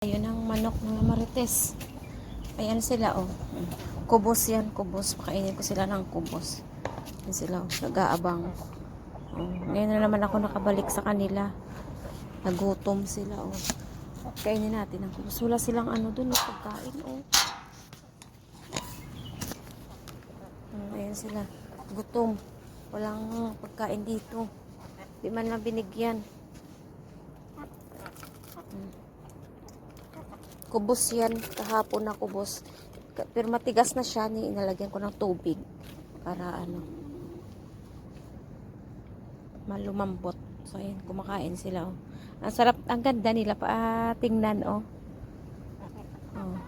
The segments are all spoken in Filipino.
Ayun ang manok ng marites. Ayan sila, oh. Kubos yan, kubos. Pakainin ko sila ng kubos. Ayan sila, oh. Nag-aabang. Oh. Ngayon na naman ako nakabalik sa kanila. Nagutom sila, oh. Kainin natin ang kubos. Wala silang ano dun, oh, pagkain, oh. Mm, ayan sila. Gutom. Walang pagkain dito. Di man lang binigyan. Kubos yan. Kahapon na kubos. Pero matigas na siya. Ni inalagyan ko ng tubig. Para ano. Malumambot. So, ayan. Kumakain sila, oh. Ang sarap. Ang ganda nila pa ah, tingnan, oh. Oh.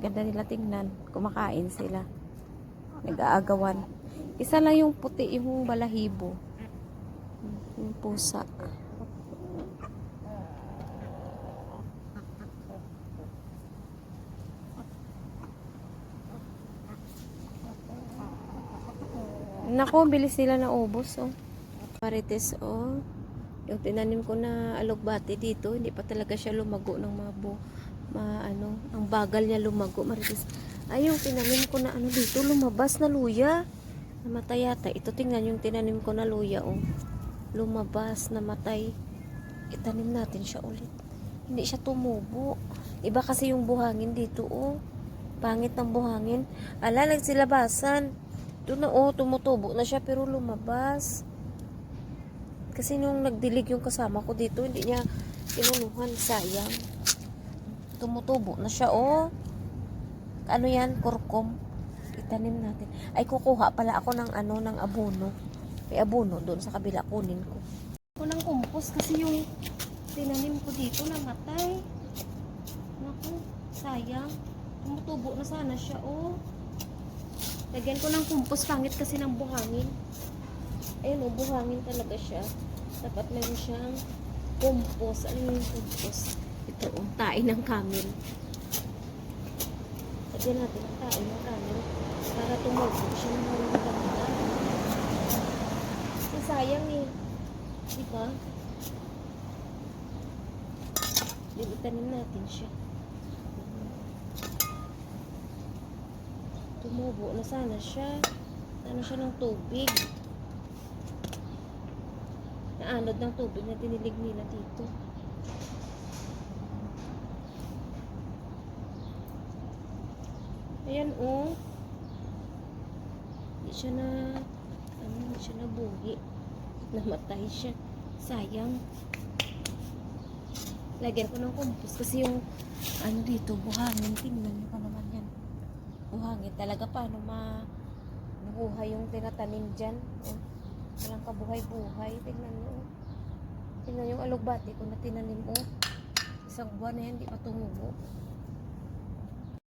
Ganda nila tingnan. Kumakain sila. Nag-aagawan. Isa lang yung puti, yung balahibo. Yung pusa. Nako, bilis nila na ubos, oh. Marites, oh. Yung tinanim ko na alugbati dito, hindi pa talaga siya lumago ng mga bu ma, ano, ang bagal niya lumago, Marites. Ay, yung tinanim ko na ano dito, lumabas na luya. Namatay yata. Ito, tingnan yung tinanim ko na luya, oh. Lumabas, namatay. Itanim natin siya ulit. Hindi siya tumubo. Iba kasi yung buhangin dito, oh. Pangit ng buhangin. Ala, nagsilabasan. Doon na, oh, tumutubo na siya, pero lumabas. Kasi nung nagdilig yung kasama ko dito, hindi niya tinuluhan. Sayang. Tumutubo na siya, oh. Ano yan? Kurkom. Itanim natin. Ay, kukuha pala ako ng ano, ng abono. May abono doon sa kabila. Kunin ko. Ako ng compost kasi yung tinanim ko dito namatay. Naku, sayang. Tumutubo na sana siya, oh. Lagyan ko ng compost. Pangit kasi ng buhangin. Ayun, oh, buhangin talaga siya. Dapat meron siyang compost. Ano yung compost? Ito, oh, tae ng camel. Lagyan natin ang tae ng camel para tumubo siya ng mga maganda. Sayang eh. Di ba? Itanim natin siya. Tumubo na sana siya. Ano siya ng tubig. Naanod ng tubig na dinilig nila dito. Ayan oh. Hindi siya na ano, hindi siya nabuhi. Namatay siya. Sayang. Lagyan ko ng compost kasi yung ano dito, buhangin. Tingnan niyo pa naman yan. Buhangin talaga paano ma buhay yung tinatanim dyan. Oh. Walang kabuhay-buhay. Tingnan niyo. oh. Tingnan yung alugbati ko na tinanim mo. Isang buwan na yan, di pa tumubo.